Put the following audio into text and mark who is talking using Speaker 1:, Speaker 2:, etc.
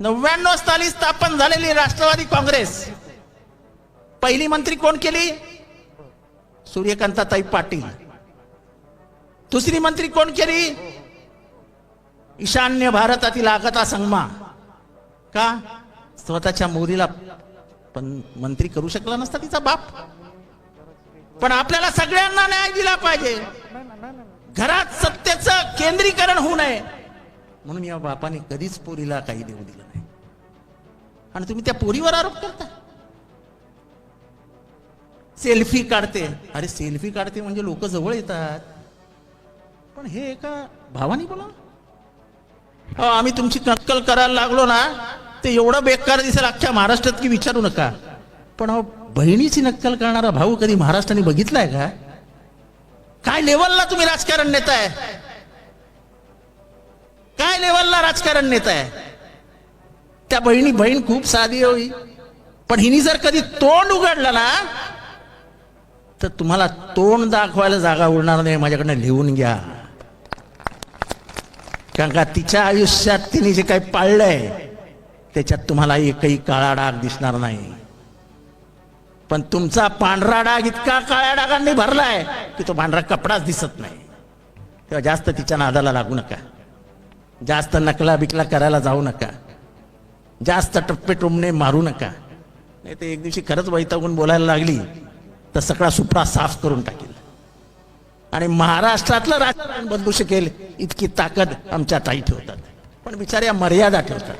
Speaker 1: नव्याण्णव साली स्थापन झालेली राष्ट्रवादी काँग्रेस. पहिली मंत्री कोण केली? सूर्यकांताताई पाटील. दुसरी मंत्री कोण केली? ईशान्य भारतातील आगता संगमा. का? स्वतःच्या मोरीला पण मंत्री करू शकला नसता तिचा बाप. पण आपल्याला सगळ्यांना न्याय दिला पाहिजे. घरात सत्तेचं केंद्रीकरण होऊ नये. म्हणून या बापाने कधीच पोरीला काही देऊ दिलं नाही. आणि तुम्ही त्या पोरीवर आरोप करता. सेल्फी काढते. अरे सेल्फी काढते म्हणजे लोक जवळ येतात. पण हे एका भावानी बोला अहो, आम्ही तुमची नक्कल करायला लागलो ना ते एवढं बेकार दिसेल अख्ख्या महाराष्ट्रात की विचारू नका. पण अहो, बहिणीची नक्कल करणारा भाऊ कधी महाराष्ट्राने बघितलाय का? काय लेवलला तुम्ही राजकारण नेताय? काय लेवलला राजकारण नेताय त्या बहिणी बहीण खूप साधी होई. पण हिनी जर कधी तोंड उघडलं ना तर तुम्हाला तोंड दाखवायला जागा उरणार नाही माझ्याकडनं लिहून घ्या. कारण का तिच्या आयुष्यात तिने जे काही पाळलंय त्याच्यात तुम्हाला एकही काळा डाग दिसणार नाही. पण तुमचा पांढरा डाग इतका काळ्या डागांनी भरलाय की तो पांढरा कपडाच दिसत नाही. तेव्हा जास्त तिच्या नादाला लागू नका. जास्त नकला बिकला करायला जाऊ नका. जास्त टप्पे टुमणे मारू नका. नाही ते एक दिवशी खरंच वैतागून बोलायला लागली तर सगळा सुपडा साफ करून टाकेल. आणि महाराष्ट्रातलं राजकारण बदलू शकेल इतकी ताकद आमच्या ताई ठेवतात. पण बिचाऱ्या मर्यादा ठेवतात.